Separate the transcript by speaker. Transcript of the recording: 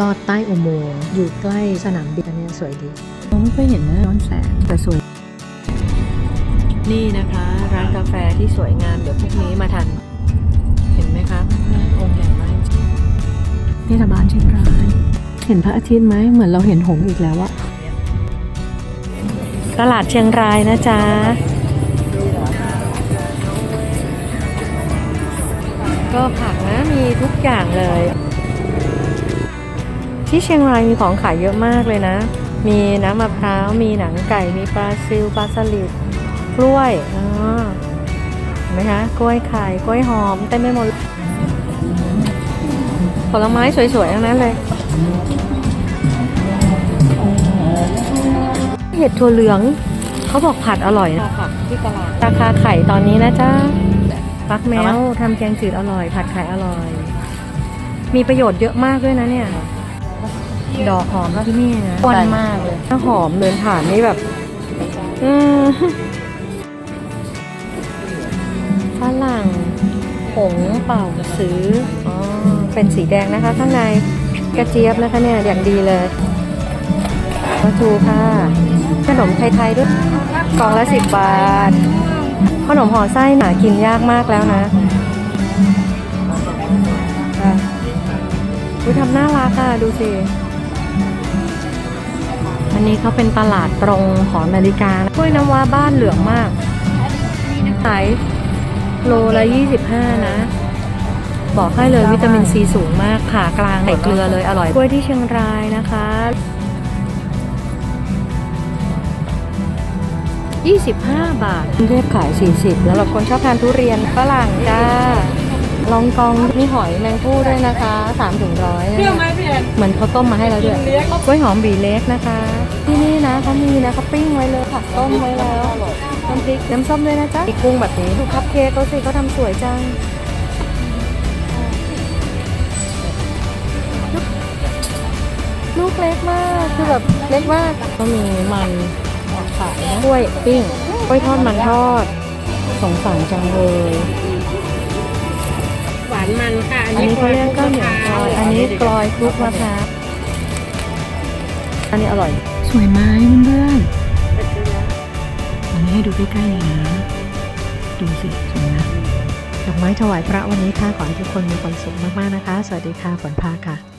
Speaker 1: ลอดใต้อุโมงค์อยู่ใกล้สนามบินอันเนี้ยสวยดี
Speaker 2: เราไม่เคยเห็นนะย้อนแสงแต่สวย
Speaker 1: นี่นะคะ ร้านกาแฟที่สวยงามเดี๋ยวพรุ่งนี้มาทัน เห็นไหมคะองค์ใหญ่มาก
Speaker 2: นี่ระบานเชียงราย เห็นพระอาทิตย์ไหมเหมือนเราเห็นหงส์อีกแล้วอะ
Speaker 1: ตลาดเชียงรายนะจ๊ะก็ผักนะมีทุกอย่างเลย ที่เชียงรายมีของขายเยอะมากเลยนะ มีน้ำมะพร้าว มีหนังไก่ มีปลาซิลปลาสลิด กล้วยอ๋อเห็นไหมคะกล้วยไข่กล้วยหอมเต็มไปหมด ผลไม้สวยๆทั้งนั้นเลย เห็ดถั่วเหลือง เขาบอกผัดอร่อยนะผัดที่ตลาด ราคาไข่ตอนนี้นะจ๊ะฟักแมวทำแกงจืดอร่อย ผัดไข่อร่อย มีประโยชน์เยอะมากด้วยนะเนี่ย ดอกหอมที่นี่นะอ้วนมากเลย ถ้าหอมเดินผ่านนี่แบบอืมฝรั่งผงเป่าซื้ออ๋อเป็นสีแดงนะคะ ข้างในกระเจี๊ยบนะคะเนี่ยอย่างดีเลยปลาทูค่ะ ขนมไทยๆด้วยกล่องละสิบบาท ขนมห่อไส้หนากินยากมากแล้วนะอะดูทำน่ารักค่ะ ดูสิ อันนี้เขาเป็นตลาดตรงหอนาฬิกากล้วยน้ำว้าบ้านเหลืองมากขายโลละ 25 นะ บอกให้เลยวิตามินซีสูงมากผ่ากลางใส่เกลือเลยอร่อยกล้วยที่เชียงรายนะคะ 25 บาทกรุงเทพขาย 40 แล้วเราคนชอบทานทุเรียนฝรั่งจ้าลองกองมีหอยแมงผู้ด้วยนะคะ3ถึงร้อยเหมือนเขาต้มมาให้เราด้วยกล้วยหอมบีเล็กนะคะที่นี่นะเขา มีนะเขาปิ้งไว้เลยผักต้มไว้แล้วน้ำพริกน้ำส้มด้วยนะจ๊ะมีกุ้งแบบนี้ดูคัพเค้กเขาสิเขาทำสวยจังลูกเล็กมากคือแบบเล็กมากก็มีมันขายนะกล้วยปิ้งกล้วยทอดมันทอด สงสารจังเลย
Speaker 3: หวานมันค่ะ
Speaker 1: อันนี้เขาเรียกข้าวเหนียวกลอยอันนี้กลอยคลุกมะพร้าวอันนี้อร่อย
Speaker 2: ส วยไหมเพื่อนๆอันนี้ให้ดูใกล้ๆเลยนะ ดูสิสวยนะ
Speaker 1: ดอกไม้ถวายพระวันนี้ค่ะ ขอให้ทุกคนมีความสุขมากๆนะคะ สวัสดีค่ะฝนพาค่ะ